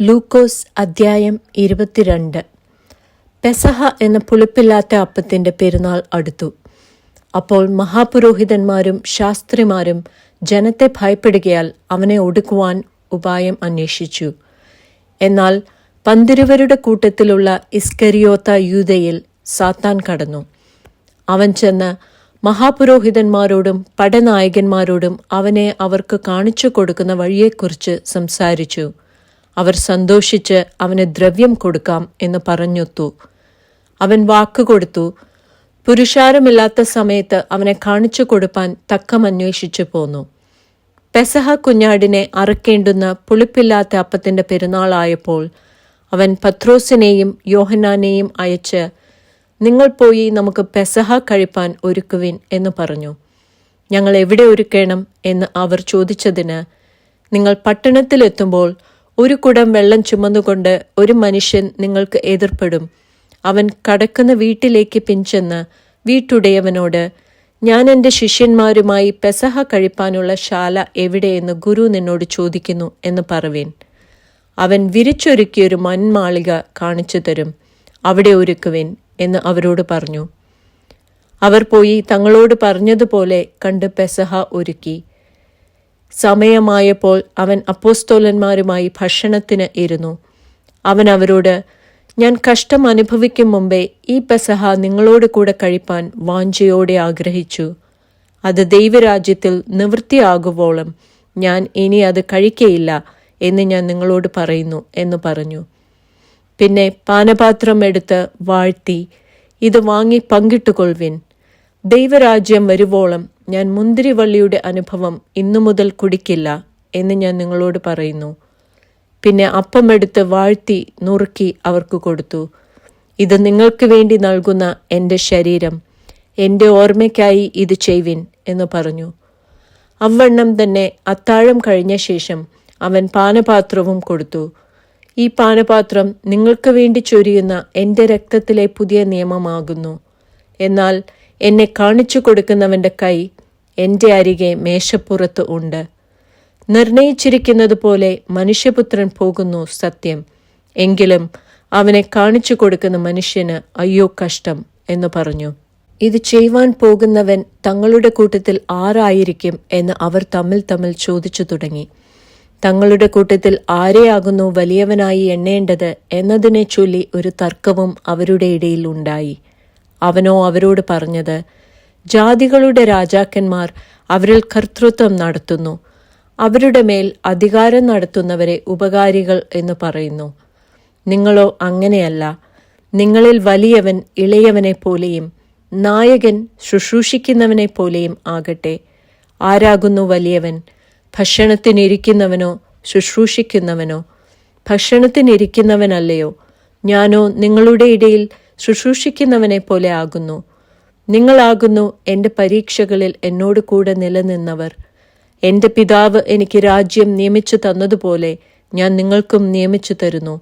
ലൂക്കോസ് അദ്ധ്യായം ഇരുപത്തിരണ്ട്. പെസഹ എന്ന പുളിപ്പില്ലാത്ത അപ്പത്തിന്റെ പെരുന്നാൾ അടുത്തു. അപ്പോൾ മഹാപുരോഹിതന്മാരും ശാസ്ത്രിമാരും ജനത്തെ ഭയപ്പെടുകയാൽ അവനെ ഒടുക്കുവാൻ ഉപായം അന്വേഷിച്ചു. എന്നാൽ പന്തിരുവരുടെ കൂട്ടത്തിലുള്ള ഇസ്കരിയോത്ത യൂതയിൽ സാത്താൻ കടന്നു. അവൻ ചെന്ന് മഹാപുരോഹിതന്മാരോടും പടനായകന്മാരോടും അവനെ അവർക്ക് കാണിച്ചു കൊടുക്കുന്ന വഴിയെക്കുറിച്ച് സംസാരിച്ചു. അവർ സന്തോഷിച്ച് അവന് ദ്രവ്യം കൊടുക്കാം എന്ന് പറഞ്ഞൊത്തു. അവൻ വാക്ക് കൊടുത്തു. പുരുഷാരമില്ലാത്ത സമയത്ത് അവനെ കാണിച്ചു കൊടുപ്പാൻ തക്കം അന്വേഷിച്ചു പോന്നു. പെസഹ കുഞ്ഞാടിനെ അറക്കേണ്ടുന്ന പുളിപ്പില്ലാത്ത അപ്പത്തിന്റെ പെരുന്നാളായപ്പോൾ അവൻ പത്രോസിനെയും യോഹനാനെയും അയച്ച് നിങ്ങൾ പോയി നമുക്ക് പെസഹ കഴിപ്പാൻ ഒരുക്കുവിൻ എന്ന് പറഞ്ഞു. ഞങ്ങൾ എവിടെ ഒരുക്കണം? എന്ന് അവർ ചോദിച്ചതിന് നിങ്ങൾ പട്ടണത്തിലെത്തുമ്പോൾ ഒരു കുടം വെള്ളം ചുമന്നുകൊണ്ട് ഒരു മനുഷ്യൻ നിങ്ങൾക്ക് എതിർപ്പെടും. അവൻ കടക്കുന്ന വീട്ടിലേക്ക് പിഞ്ചെന്ന് വീട്ടുടയവനോട് ഞാൻ എന്റെ ശിഷ്യന്മാരുമായി പെസഹ കഴിപ്പാനുള്ള ശാല എവിടെയെന്ന് ഗുരു നിന്നോട് ചോദിക്കുന്നു എന്ന് പറവേൻ. അവൻ വിരിച്ചൊരുക്കിയൊരു മൺമാളിക കാണിച്ചു തരും അവിടെ ഒരുക്കുവിൻ എന്ന് അവരോട് പറഞ്ഞു. അവർ പോയി തങ്ങളോട് പറഞ്ഞതുപോലെ കണ്ട് പെസഹ ഒരുക്കി. സമയമായപ്പോൾ അവൻ അപ്പോസ്തോലന്മാരുമായി ഭക്ഷണത്തിന് ഇരുന്നു. അവൻ അവരോട് ഞാൻ കഷ്ടം അനുഭവിക്കും മുമ്പേ ഈ പെസഹ നിങ്ങളോട് കൂടെ കഴിപ്പാൻ വാഞ്ചയോടെ ആഗ്രഹിച്ചു. അത് ദൈവരാജ്യത്തിൽ നിവൃത്തിയാകുവോളം ഞാൻ ഇനി അത് കഴിക്കയില്ല എന്ന് ഞാൻ നിങ്ങളോട് പറയുന്നു എന്ന് പറഞ്ഞു. പിന്നെ പാനപാത്രം എടുത്ത് വാഴ്ത്തി ഇത് വാങ്ങി പങ്കിട്ടുകൊള്ളുവിൻ. ദൈവരാജ്യം വരുവോളം ഞാൻ മുന്തിരിവള്ളിയുടെ അനുഭവം ഇന്നു മുതൽ കുടിക്കില്ല എന്ന് ഞാൻ നിങ്ങളോട് പറയുന്നു. പിന്നെ അപ്പമെടുത്ത് വാഴ്ത്തി നുറുക്കി അവർക്ക് കൊടുത്തു. ഇത് നിങ്ങൾക്ക് വേണ്ടി നൽകുന്ന എന്റെ ശരീരം എന്റെ ഓർമ്മയ്ക്കായി ഇത് ചെയ്വിൻ എന്ന് പറഞ്ഞു. അവണ്ണം തന്നെ അത്താഴം കഴിഞ്ഞ ശേഷം അവൻ പാനപാത്രവും കൊടുത്തു. ഈ പാനപാത്രം നിങ്ങൾക്ക് വേണ്ടി ചൊരിയുന്ന എന്റെ രക്തത്തിലെ പുതിയ നിയമമാകുന്നു. എന്നാൽ എന്നെ കാണിച്ചു കൊടുക്കുന്നവന്റെ കൈ എന്റെ അരികെ മേശപ്പുറത്ത് ഉണ്ട്. നിർണയിച്ചിരിക്കുന്നത് പോലെ മനുഷ്യപുത്രൻ പോകുന്നു സത്യം. എങ്കിലും അവനെ കാണിച്ചു കൊടുക്കുന്ന മനുഷ്യന് അയ്യോ കഷ്ടം എന്ന് പറഞ്ഞു. ഇത് ചെയ്യുവാൻ പോകുന്നവൻ തങ്ങളുടെ കൂട്ടത്തിൽ ആരായിരിക്കും എന്ന് അവർ തമ്മിൽ തമ്മിൽ ചോദിച്ചു തുടങ്ങി. തങ്ങളുടെ കൂട്ടത്തിൽ ആരെയാകുന്നു വലിയവനായി എണ്ണേണ്ടത് എന്നതിനെ ചൊല്ലി ഒരു തർക്കവും അവരുടെ ഇടയിൽ ഉണ്ടായി. അവനോ അവരോട് പറഞ്ഞത് ജാതികളുടെ രാജാക്കന്മാർ അവരിൽ കർത്തൃത്വം നടത്തുന്നു. അവരുടെ മേൽ അധികാരം നടത്തുന്നവരെ ഉപകാരികൾ എന്ന് പറയുന്നു. നിങ്ങളോ അങ്ങനെയല്ല. നിങ്ങളിൽ വലിയവൻ ഇളയവനെ പോലെയും നായകൻ ശുശ്രൂഷിക്കുന്നവനെ പോലെയും ആകട്ടെ. ആരാകുന്നു വലിയവൻ? ഭക്ഷണത്തിനിരിക്കുന്നവനോ ശുശ്രൂഷിക്കുന്നവനോ? ഭക്ഷണത്തിനിരിക്കുന്നവനല്ലയോ? ഞാനോ നിങ്ങളുടെ ഇടയിൽ ശുശ്രൂഷിക്കുന്നവനെ പോലെ ആകുന്നു. നിങ്ങളാകുന്നു എന്റെ പരീക്ഷകളിൽ എന്നോട് കൂടെ നിലനിന്നവർ. എന്റെ പിതാവ് എനിക്ക് രാജ്യം നിയമിച്ചു തന്നതുപോലെ ഞാൻ നിങ്ങൾക്കും നിയമിച്ചു തരുന്നു.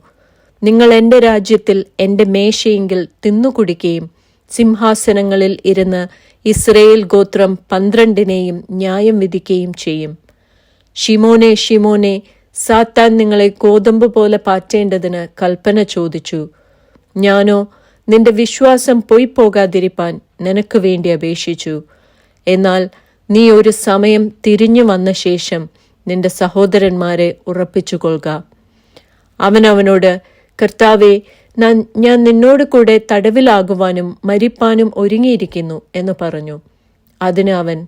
നിങ്ങൾ എന്റെ രാജ്യത്തിൽ എന്റെ മേശയെങ്കിൽ തിന്നുകുടിക്കുകയും സിംഹാസനങ്ങളിൽ ഇരുന്ന് ഇസ്രയേൽ ഗോത്രം പന്ത്രണ്ടിനെയും ന്യായം വിധിക്കുകയും ചെയ്യും. ഷിമോനെ ഷിമോനെ സാത്താൻ നിങ്ങളെ ഗോതമ്പ് പോലെ പാറ്റേണ്ടതിന് കൽപ്പന ചോദിച്ചു. ഞാനോ നിന്റെ വിശ്വാസം പോയി പോകാതിരിപ്പാൻ നിനക്ക് വേണ്ടി അപേക്ഷിച്ചു. എന്നാൽ നീ ഒരു സമയം തിരിഞ്ഞു വന്ന ശേഷം നിന്റെ സഹോദരന്മാരെ ഉറപ്പിച്ചു ഉറപ്പിച്ചുകൊള്ളുക. അവൻ അവനോട് കർത്താവെ ഞാൻ നിന്നോട് കൂടെ തടവിലാകുവാനും മരിപ്പാനും ഒരുങ്ങിയിരിക്കുന്നു എന്ന് പറഞ്ഞു. അതിന് അവൻ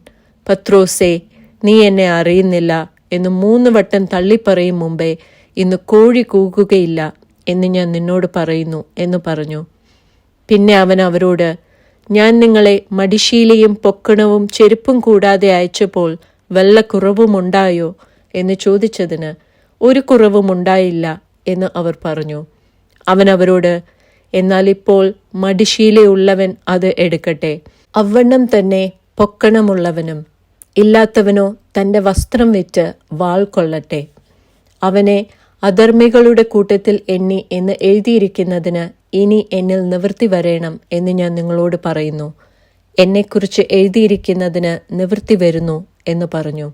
പത്രോസേ നീ എന്നെ അറിയുന്നില്ല എന്ന് മൂന്ന് വട്ടം തള്ളിപ്പറയും മുമ്പേ ഇന്ന് കോഴി കൂകുകയില്ല എന്ന് ഞാൻ നിന്നോട് പറയുന്നു എന്ന് പറഞ്ഞു. പിന്നെ അവൻ അവരോട് ഞാൻ നിങ്ങളെ മടിശീലയും പൊക്കണവും ചെരുപ്പും കൂടാതെ അയച്ചപ്പോൾ വല്ല കുറവുമുണ്ടായോ എന്ന് ചോദിച്ചതിന് ഒരു കുറവുമുണ്ടായില്ല എന്ന് അവർ പറഞ്ഞു. അവൻ അവരോട് എന്നാൽ ഇപ്പോൾ മടിശീലയുള്ളവൻ അത് എടുക്കട്ടെ. അവണ്ണം തന്നെ പൊക്കണമുള്ളവനും ഇല്ലാത്തവനോ തന്റെ വസ്ത്രം വിറ്റ് വാൾ കൊള്ളട്ടെ. അവനെ അധർമ്മികളുടെ കൂട്ടത്തിൽ എണ്ണി എന്ന് എഴുതിയിരിക്കുന്നതിന് ഇനി എന്നിൽ നിവൃത്തി വരേണം എന്ന് ഞാൻ നിങ്ങളോട് പറയുന്നു. എന്നെക്കുറിച്ച് എഴുതിയിരിക്കുന്നതിന് നിവൃത്തി വരുന്നു എന്ന് പറഞ്ഞു.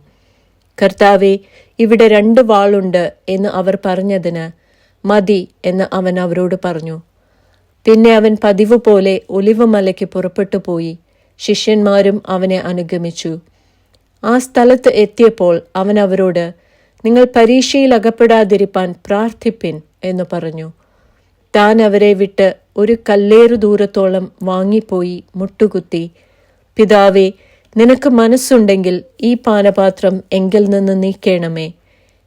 കർത്താവെ ഇവിടെ രണ്ട് വാളുണ്ട് എന്ന് അവർ പറഞ്ഞതിന് മതി എന്ന് അവൻ അവരോട് പറഞ്ഞു. പിന്നെ അവൻ പതിവ് പോലെ ഒലിവുമലയ്ക്ക് പുറപ്പെട്ടു പോയി. ശിഷ്യന്മാരും അവനെ അനുഗമിച്ചു. ആ സ്ഥലത്ത് എത്തിയപ്പോൾ അവൻ അവരോട് നിങ്ങൾ പരീക്ഷയിൽ അകപ്പെടാതിരിപ്പാൻ പ്രാർത്ഥിപ്പിൻ എന്ന് പറഞ്ഞു. താൻ അവരെ വിട്ട് ഒരു കല്ലേറു ദൂരത്തോളം വാങ്ങിപ്പോയി മുട്ടുകുത്തി. പിതാവേ നിനക്ക് മനസ്സുണ്ടെങ്കിൽ ഈ പാനപാത്രം എങ്കിൽ നിന്ന് നീക്കേണമേ.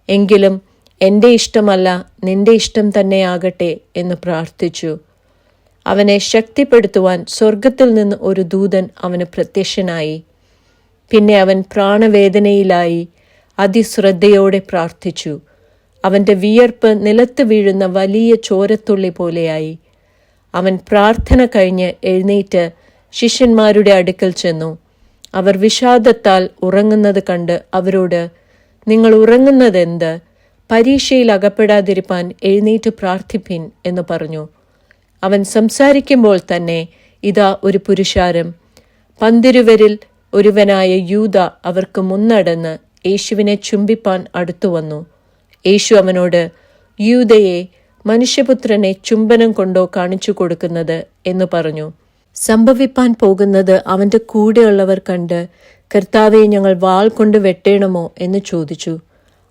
എങ്കിലും എന്റെ ഇഷ്ടമല്ല നിന്റെ ഇഷ്ടം തന്നെയാകട്ടെ എന്ന് പ്രാർത്ഥിച്ചു. അവനെ ശക്തിപ്പെടുത്തുവാൻ സ്വർഗത്തിൽ നിന്ന് ഒരു ദൂതൻ അവന് പ്രത്യക്ഷനായി. പിന്നെ അവൻ പ്രാണവേദനയിലായി. അതിശ്രദ്ധയോടെ പ്രാർത്ഥിച്ചു. അവന്റെ വിയർപ്പ് നിലത്ത് വീഴുന്ന വലിയ ചോരത്തുള്ളി പോലെയായി. അവൻ പ്രാർത്ഥന കഴിഞ്ഞ് എഴുന്നേറ്റ് ശിഷ്യന്മാരുടെ അടുക്കൽ ചെന്നു. അവർ വിഷാദത്താൽ ഉറങ്ങുന്നത് കണ്ട് അവരോട് നിങ്ങൾ ഉറങ്ങുന്നതെന്ത്? പരീക്ഷയിൽ അകപ്പെടാതിരിപ്പാൻ എഴുന്നേറ്റ് പ്രാർത്ഥിപ്പിൻ എന്ന് പറഞ്ഞു. അവൻ സംസാരിക്കുമ്പോൾ തന്നെ ഇതാ ഒരു പുരുഷാരം. പന്തിരുവരിൽ ഒരുവനായ യൂത അവർക്ക് മുന്നടന്ന് യേശുവിനെ ചുംബിപ്പാൻ അടുത്തുവന്നു യേശു അവനോട് യൂതയെ മനുഷ്യപുത്രനെ ചുംബനം കൊണ്ടോ കാണിച്ചു കൊടുക്കുന്നത്? എന്ന് പറഞ്ഞു. സംഭവിപ്പാൻ പോകുന്നത് അവന്റെ കൂടെയുള്ളവർ കണ്ട് കർത്താവെ ഞങ്ങൾ വാൾ കൊണ്ട് വെട്ടേണമോ? എന്ന് ചോദിച്ചു.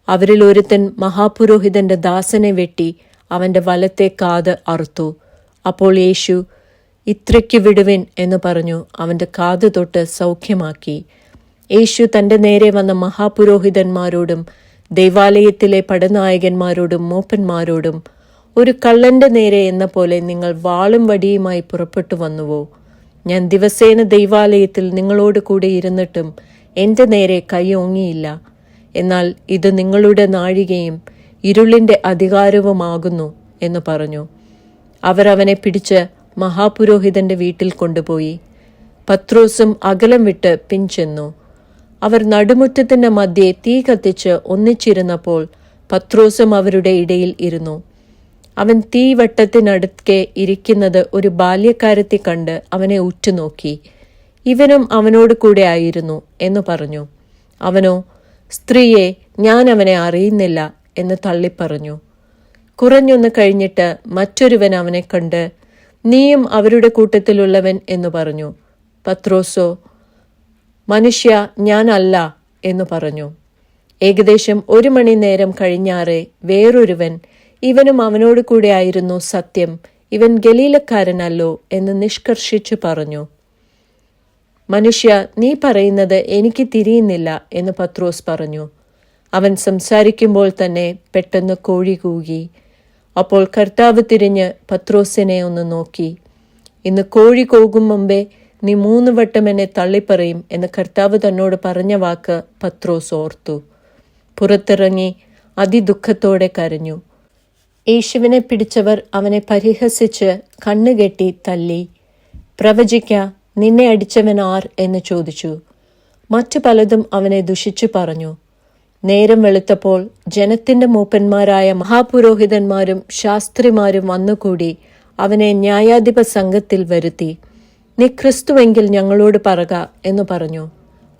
അവരിൽ ഒരുത്തൻ മഹാപുരോഹിതന്റെ ദാസനെ വെട്ടി അവന്റെ വലത്തെ കാത് അറുത്തു. അപ്പോൾ യേശു ഇത്രയ്ക്ക് വിടുവിൻ എന്ന് പറഞ്ഞു. അവന്റെ കാത് തൊട്ട് സൗഖ്യമാക്കി. യേശു തന്റെ നേരെ വന്ന മഹാപുരോഹിതന്മാരോടും ദൈവാലയത്തിലെ പടനായകന്മാരോടും മൂപ്പന്മാരോടും ഒരു കള്ളന്റെ നേരെ എന്ന പോലെ നിങ്ങൾ വാളും വടിയുമായി പുറപ്പെട്ടു വന്നുവോ? ഞാൻ ദിവസേന ദൈവാലയത്തിൽ നിങ്ങളോട് കൂടെ ഇരുന്നിട്ടും എന്റെ നേരെ കൈയോങ്ങിയില്ല എന്നാൽ ഇത് നിങ്ങളുടെ നാഴികയും ഇരുളിന്റെ അധികാരവുമാകുന്നു എന്ന് പറഞ്ഞു. അവരവനെ പിടിച്ച് മഹാപുരോഹിതന്റെ വീട്ടിൽ കൊണ്ടുപോയി. പത്രോസും അകലം വിട്ട് പിൻചെന്നു. അവർ നടുമുറ്റത്തിന്റെ മധ്യേ തീ കത്തിച്ച് ഒന്നിച്ചിരുന്നപ്പോൾ പത്രോസും അവരുടെ ഇടയിൽ ഇരുന്നു. അവൻ തീവട്ടത്തിനടുക്കെ ഇരിക്കുന്നത് ഒരു ബാല്യക്കാരത്തെ കണ്ട് അവനെ ഉറ്റുനോക്കി. ഇവനും അവനോട് കൂടെ ആയിരുന്നു എന്ന് പറഞ്ഞു. അവനോ സ്ത്രീയെ ഞാൻ അവനെ അറിയുന്നില്ല എന്ന് തള്ളിപ്പറഞ്ഞു. കുറഞ്ഞൊന്ന് കഴിഞ്ഞിട്ട് മറ്റൊരുവൻ അവനെ കണ്ട് നീയും അവരുടെ കൂട്ടത്തിലുള്ളവൻ എന്ന് പറഞ്ഞു. പത്രോസോ മനുഷ്യ ഞാനല്ല എന്നു പറഞ്ഞു. ഏകദേശം ഒരു മണി നേരം കഴിഞ്ഞാറെ വേറൊരുവൻ ഇവനും അവനോട് കൂടെ ആയിരുന്നു സത്യം ഇവൻ ഗലീലക്കാരനല്ലോ എന്ന് നിഷ്കർഷിച്ചു പറഞ്ഞു. മനുഷ്യ നീ പറയുന്നത് എനിക്ക് തിരിയുന്നില്ല എന്ന് പത്രോസ് പറഞ്ഞു. അവൻ സംസാരിക്കുമ്പോൾ തന്നെ പെട്ടെന്ന് കോഴി കൂകി. അപ്പോൾ കർത്താവ് തിരിഞ്ഞ് പത്രോസിനെ ഒന്ന് നോക്കി. ഇന്ന് കോഴി കൂകും മുമ്പേ നീ മൂന്ന് വട്ടം എന്നെ തള്ളിപ്പറയും എന്ന് കർത്താവ് തന്നോട് പറഞ്ഞ വാക്ക് പത്രോസ് ഓർത്തു. പുറത്തിറങ്ങി അതിദുഃഖത്തോടെ കരഞ്ഞു. യേശുവിനെ പിടിച്ചവർ അവനെ പരിഹസിച്ച് കണ്ണുകെട്ടി തല്ലി. പ്രവചിക്ക നിന്നെ അടിച്ചവൻ ആർ? എന്ന് ചോദിച്ചു. മറ്റു പലതും അവനെ ദുഷിച്ചു പറഞ്ഞു. നേരം വെളുത്തപ്പോൾ ജനത്തിന്റെ മൂപ്പന്മാരായ മഹാപുരോഹിതന്മാരും ശാസ്ത്രിമാരും വന്നുകൂടി അവനെ ന്യായാധിപ സംഘത്തിൽ വരുത്തി. നീ ക്രിസ്തുവെങ്കിൽ ഞങ്ങളോട് പറക എന്ന് പറഞ്ഞു.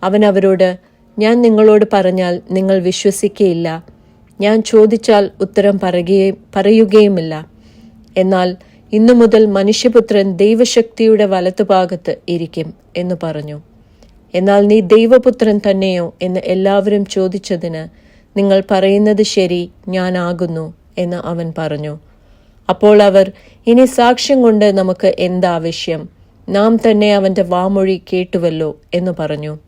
അവൻ അവരോട് ഞാൻ നിങ്ങളോട് പറഞ്ഞാൽ നിങ്ങൾ വിശ്വസിക്കുകയില്ല ഞാൻ ചോദിച്ചാൽ ഉത്തരം പറയുകയും പറയുകയുമില്ല. എന്നാൽ ഇന്നു മുതൽ മനുഷ്യപുത്രൻ ദൈവശക്തിയുടെ വലത്തുഭാഗത്ത് ഇരിക്കും എന്ന് പറഞ്ഞു. എന്നാൽ നീ ദൈവപുത്രൻ തന്നെയോ എന്ന് എല്ലാവരും ചോദിച്ചതിന് നിങ്ങൾ പറയുന്നത് ശരി ഞാനാകുന്നു എന്ന് അവൻ പറഞ്ഞു. അപ്പോൾ അവർ ഇനി സാക്ഷ്യം കൊണ്ട് നമുക്ക് എന്താവശ്യം? നാം തന്നെ അവന്റെ വാമൊഴി കേട്ടുവല്ലോ എന്ന് പറഞ്ഞു.